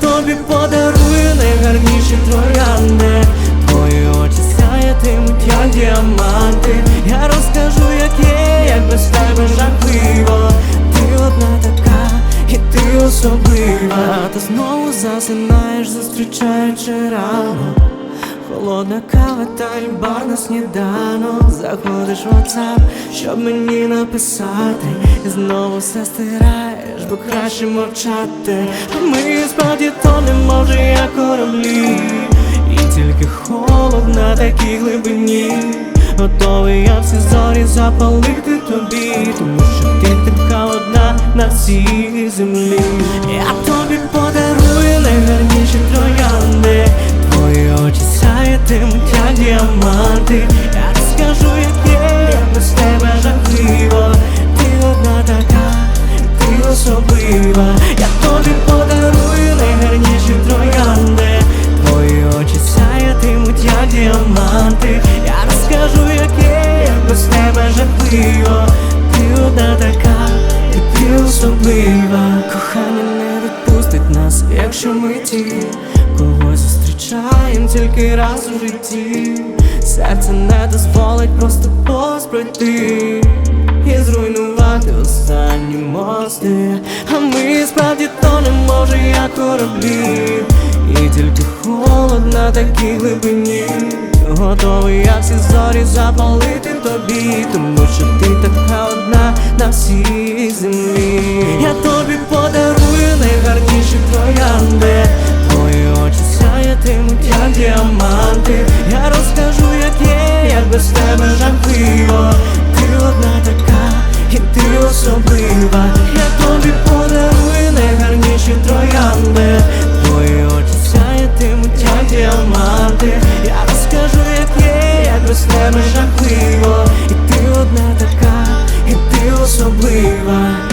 тобі подарую найгарніші троянди. Твої очі сяятимуть, як діаманти. Я розкажу, як є, як без тебе жахливо. Ти одна така, і ти особлива. Ти знову засинаєш, зустрічаючи рано Холодна кава та бар на сніданок. Заходиш в WhatsApp, щоб мені написати. І знову все стираєш, бо краще мовчати. А ми справді тонемо вже як кораблі. І тільки холод на такій глибині. Готовий я всі зорі запалити тобі. Тому що ти така одна на всій землі особлива. Я тобі подарую найгарніші троянди. Твої очі сяятимуть, як діаманти. Я розкажу, як є, як без тебе жахливо. Ти одна така, і ти особлива. Кохання не відпустить нас, якщо ми ті Когось зустрічаєм тільки раз у житті. Серце не дозволить просто повз пройти І зруйнувати останні мости. А ми справді тонемо вже як кораблі. І тільки холод на такій глибині. Готовий я всі зорі запалити тобі. Тому що ти така одна на всій землі. Я тобі подарую найгарніші троянди. Твої очі сяятимуть, як діаманти. Я розкажу, як є, як без тебе жахливо особлива Я тобі подарую найгарніші троянди. Твої очі сяятимуть, як діаманти. Я розкажу, як є, як без тебе жахливо. І ти одна така, і ти особлива